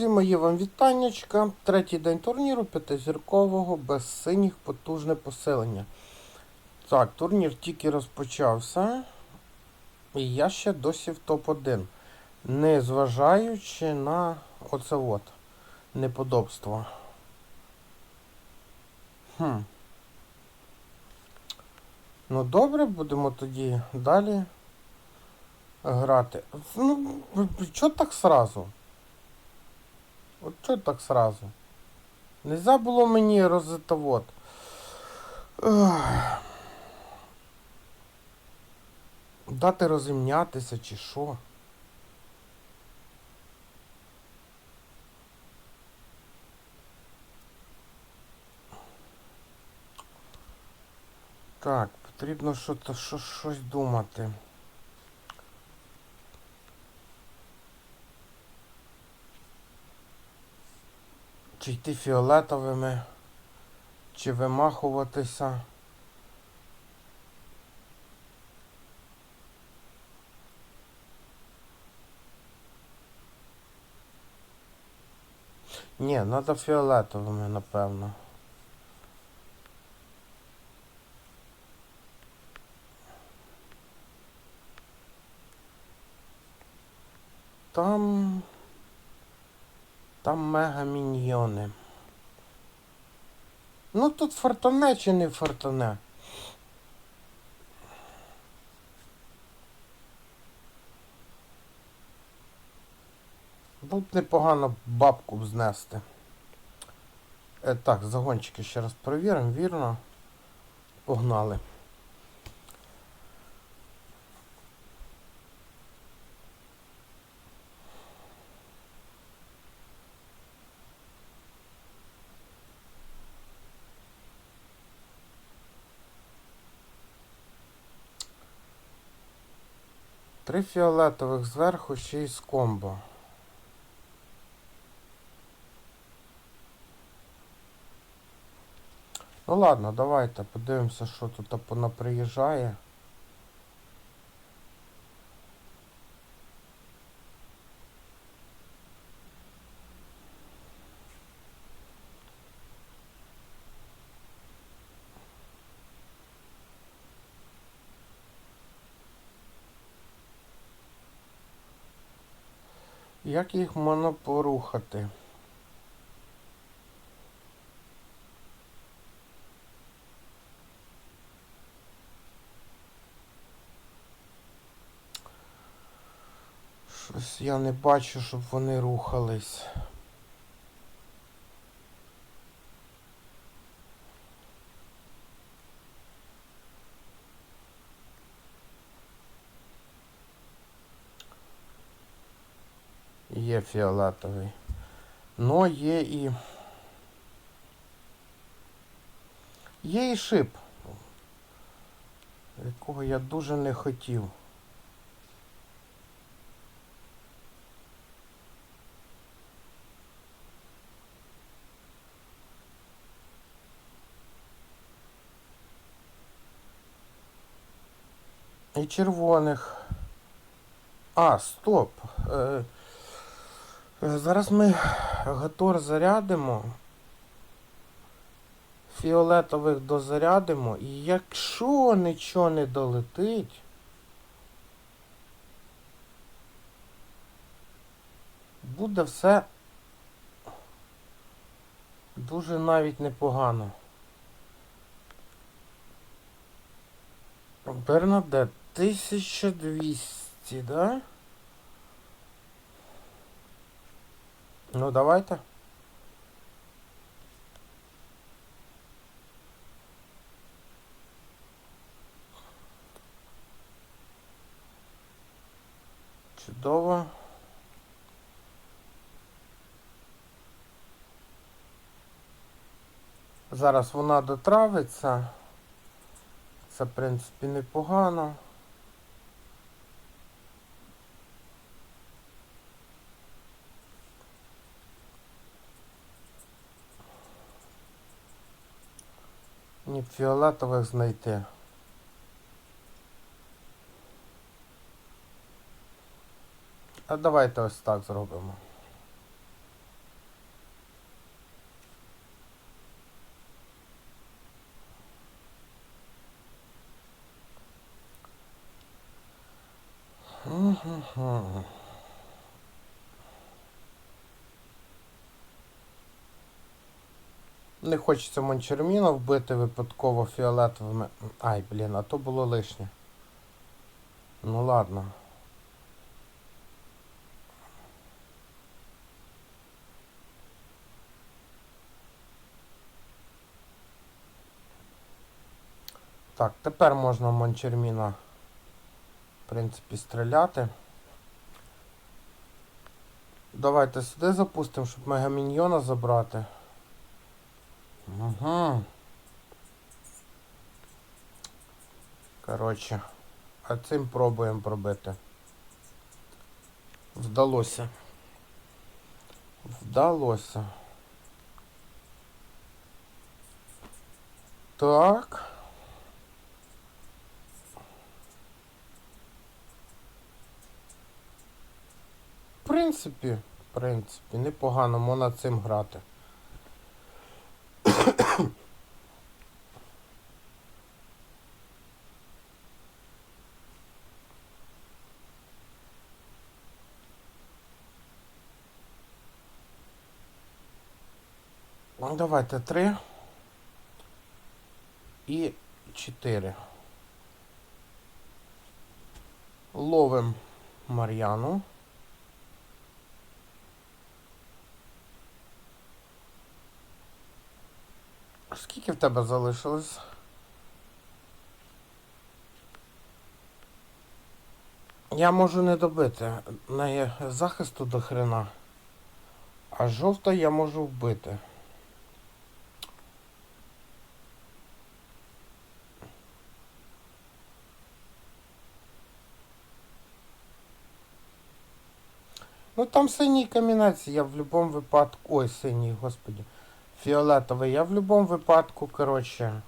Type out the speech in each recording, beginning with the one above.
Друзі, мої вам вітаннячка. Третій день турніру п'ятизіркового без синіх потужне посилення. Так, турнір тільки розпочався. І я ще досі в топ-1. Не зважаючи на оце от неподобство. Хм. Ну добре, будемо тоді далі грати. Ну, чого так сразу? Чого так сразу? Нельзя було мені розетовод. Дати розімнятися чи що? Так, потрібно що-то, що, щось думати. Чи йти фіолетовими, чи вимахуватися. Ні, треба фіолетовими, напевно. Там... Там мега міньйони. Ну тут фортуне чи не фортуне? Тут непогано бабку б знести. Е, так, загончики ще раз перевіримо, вірно. Погнали. Три фіолетових зверху ще й з комбо. Ну ладно, давайте подивимося, що тут вона Як їх можна порухати? Щось я не бачу, щоб вони рухались. Є фіолетовий. Но є і... Є і шип, якого я дуже не хотів. І червоних. А, стоп. Е, Зараз ми гатор зарядимо. Фіолетових дозарядимо. І якщо нічого не долетить, буде все дуже навіть непогано. Бернадет 1200, да? Ну давайте. Чудово. Зараз вона дотравиться. Це, в принципі, непогано. мені фіолетових знайти. А давайте ось так зробимо. Mm-hmm. Не хочеться Мончерміна вбити випадково фіолетовими. Ай, блін, а то було лишнє. Ну ладно. Так, тепер можна Мончерміна, в принципі, стріляти. Давайте сюди запустимо, щоб мегаміньйона забрати. Угу. Коротше, а цим пробуємо пробити. Вдалося. Вдалося. Так. В принципі, в принципі, непогано можна цим грати. Ну, Давайте три і чотири. Ловим Мар'яну. Скільки в тебе залишилось? Я можу не добити. Неї захисту до хрена. А жовта я можу вбити. Ну там синій камінець, я в будь-якому випадку. Ой, синій, господи. Фіолетовий, я в будь-якому випадку, коротше.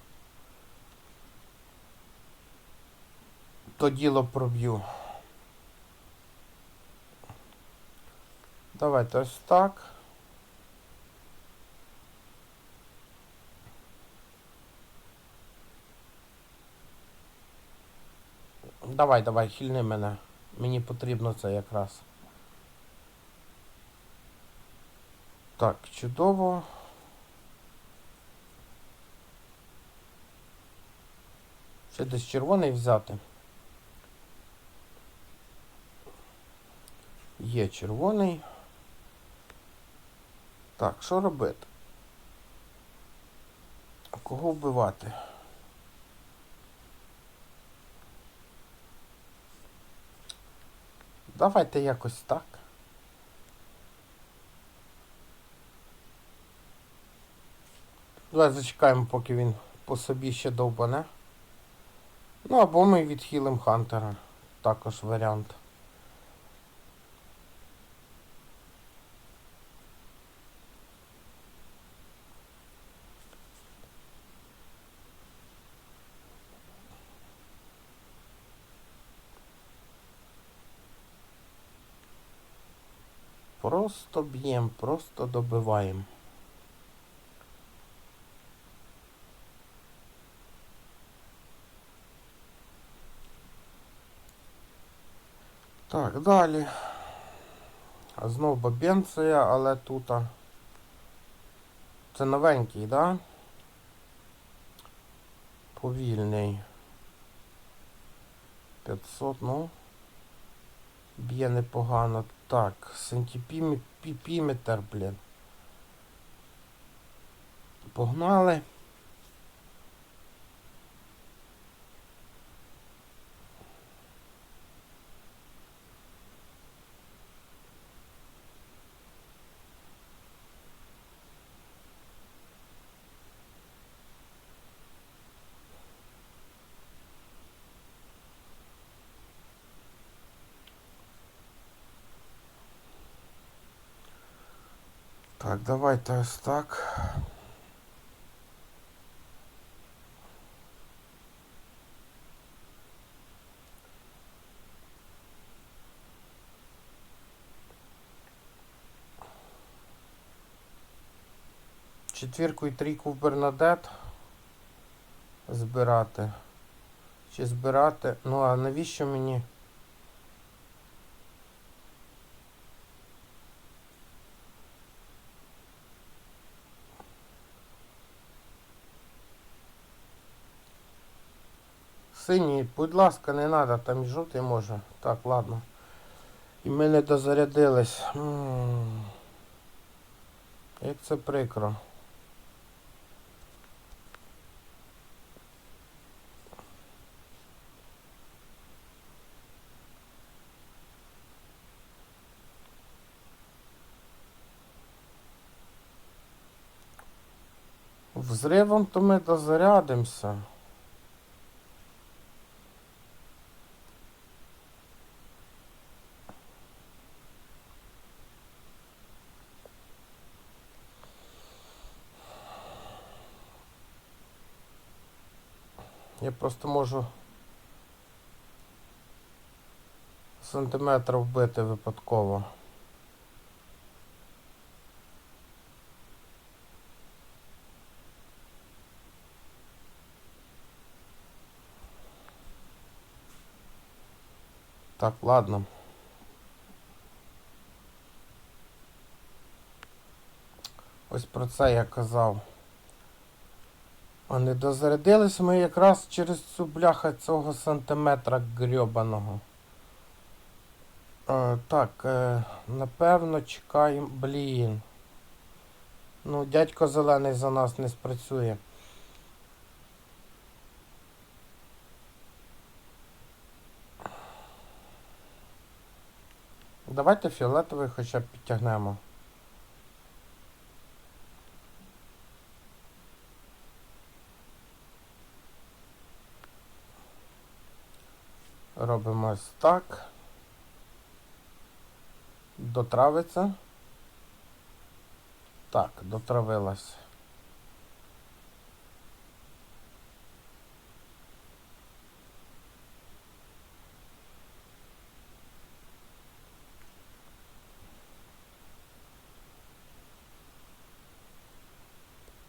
То діло проб'ю. Давайте ось так. Давай, давай, хильни мене. Мені потрібно це якраз. Так, чудово. Ще десь червоний взяти. Є червоний. Так, що робити? Кого вбивати? Давайте якось так. Давай зачекаємо, поки він по собі ще довбане. Ну або ми відхилим Хантера. Також варіант. Просто б'єм, просто добиваємо. Так, далі. А знов бабенція, але тут. Це новенький, да? Повільний. 500, ну. Б'є непогано. Так, сантипіметр, блін. Погнали. Давайте ось так. Четвірку і трійку в Бернадет збирати. Чи збирати? Ну а навіщо мені? Синій, будь ласка, не треба, там і жовтий може. Так, ладно. І ми не дозарядились. М. Як це прикро. Взривом то ми дозарядимося. Я просто можу сантиметр вбити випадково. Так, ладно. Ось про це я казав. А не дозарядились ми якраз через цю бляха цього сантиметра грьобаного. Е, так, е, напевно, чекаємо. Блін. Ну, дядько зелений за нас не спрацює. Давайте фіолетовий хоча б підтягнемо. Робимо ось так. Дотравиться. Так, дотравилась.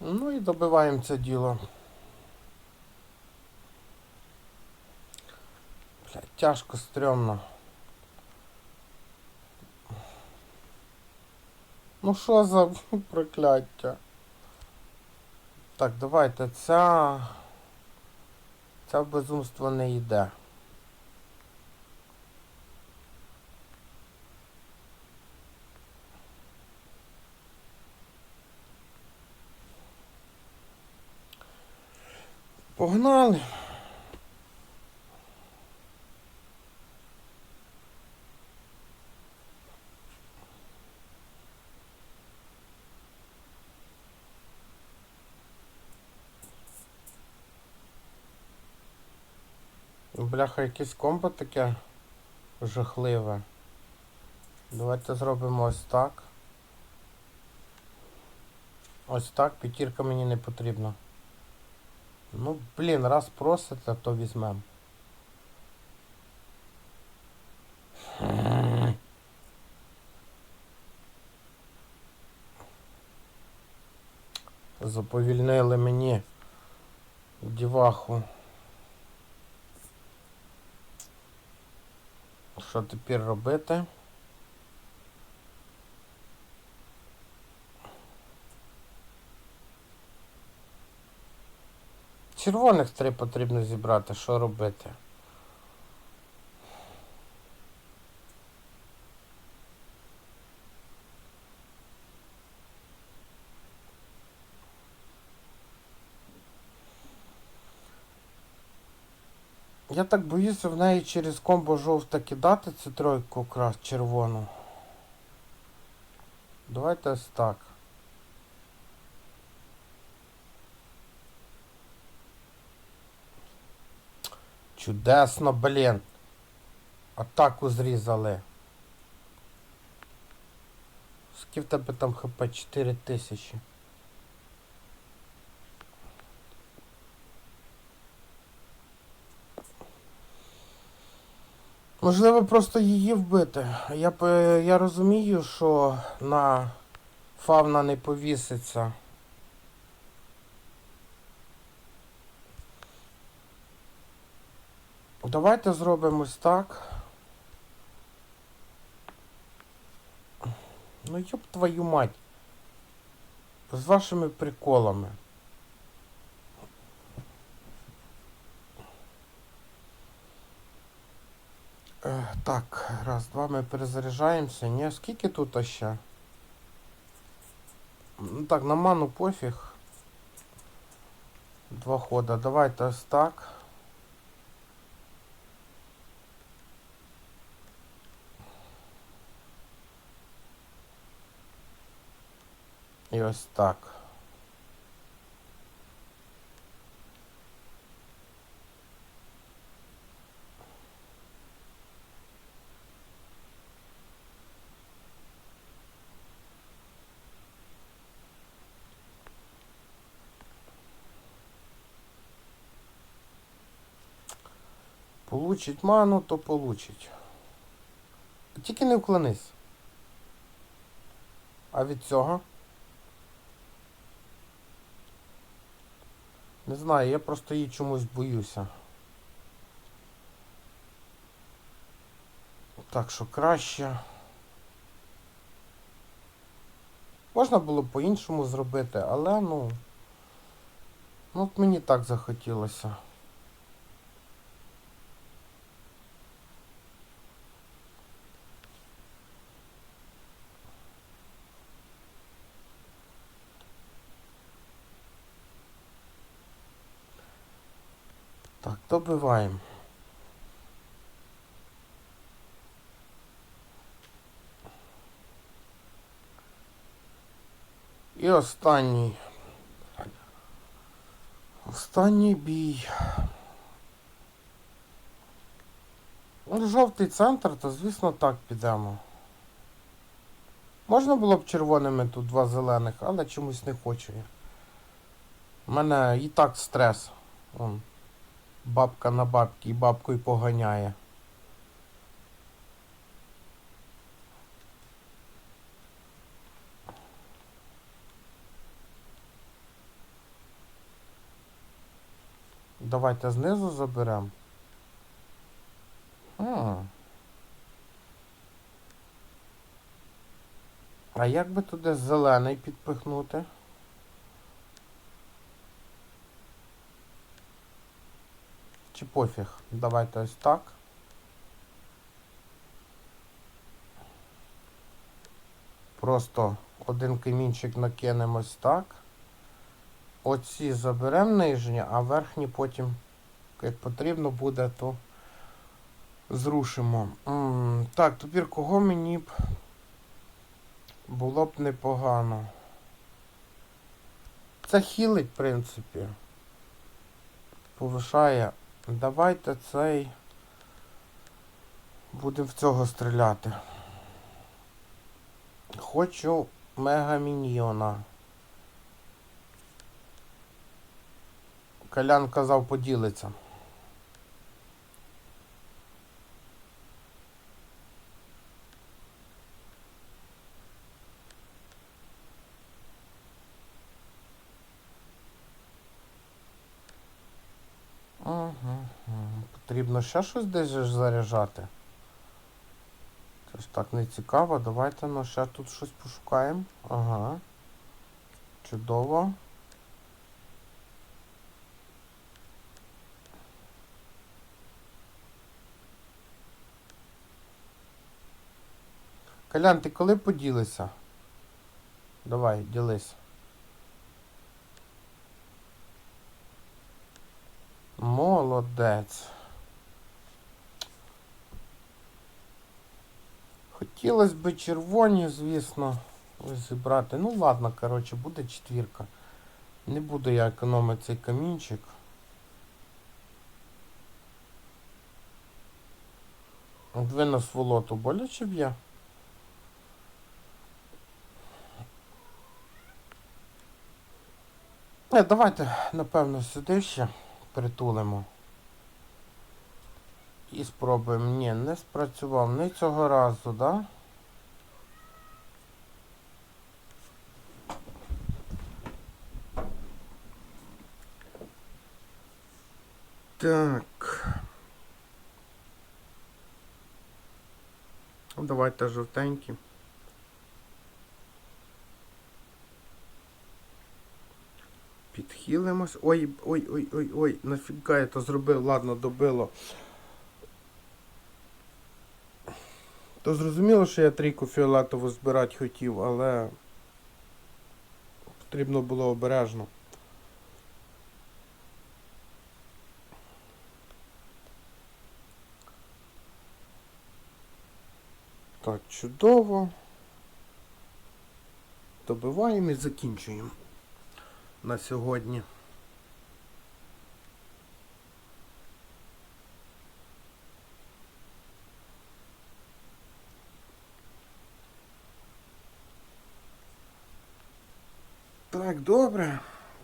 Ну і добиваємо це діло. Тяжко, стрьомно. Ну що за прокляття? Так, давайте ця. Ця безумство не йде. Погнали. Бляха, якесь комбо таке жахливе. Давайте зробимо ось так. Ось так, п'ятірка мені не потрібна. Ну, блін, раз просите, то візьмем. Заповільнили мені діваху. Що тепер робити? Червоних три потрібно зібрати, що робити? Я так боюся в неї через комбо жовта кидати цю тройку якраз червону. Давайте ось так. Чудесно, блін. Атаку зрізали. Скільки в тебе там хп 4 Можливо, просто її вбити. Я я розумію, що на фавна не повіситься. Давайте зробимось так. Ну йоп твою мать. З вашими приколами. Так, раз, два, ми перезаряджаємося. Ні, скільки тут ще? Ну так, на ману пофіг. Два хода. Давайте ось так. І ось так. Получить ману, то получить. Тільки не вклонись. А від цього? Не знаю, я просто її чомусь боюся. Так що краще. Можна було б по-іншому зробити, але ну. Ну от мені так захотілося. Так, добиваємо. І останній. Останній бій. Ну, Жовтий центр, то звісно так підемо. Можна було б червоними тут два зелених, але чомусь не хочу. У мене і так стрес. Бабка на бабки і бабкою поганяє. Давайте знизу заберемо. А як би туди зелений підпихнути? Чи пофіг? Давайте ось так. Просто один камінчик накинемо ось так. Оці заберемо нижні, а верхні потім, як потрібно буде, то зрушимо. М -м так, тепер кого мені б було б непогано. Це хілить, в принципі. Повишає. Давайте цей. Будемо в цього стріляти. Хочу мегаміньйона. Колян казав поділиться. Ага, Потрібно ще щось десь заряджати. Ж так не цікаво. Давайте ну ще тут щось пошукаємо. Ага. Чудово. Колян, ти коли поділися? Давай, ділись. Молодець. Хотілося б червоні, звісно, зібрати. Ну ладно, коротше, буде четвірка. Не буду я економити цей камінчик. Двина сволоту боляче б'є. Не, давайте, напевно, сюди ще притулимо. І спробуємо. Ні, не спрацював. Не цього разу, да? Так. Давайте жовтенькі. Підхилимось. Ой, ой, ой, ой, ой, нафіга я то зробив, ладно, добило. То зрозуміло, що я трійку фіолетову збирати хотів, але потрібно було обережно. Так, чудово. Добиваємо і закінчуємо на сьогодні. Так, добре.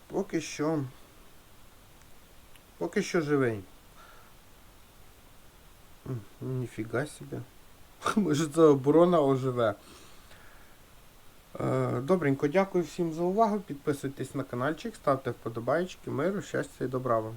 Поки що. Поки що живий. Ніфіга Може це оборона оживе. Е, Добренько, дякую всім за увагу. Підписуйтесь на каналчик, ставте вподобайки, миру, щастя і добра вам.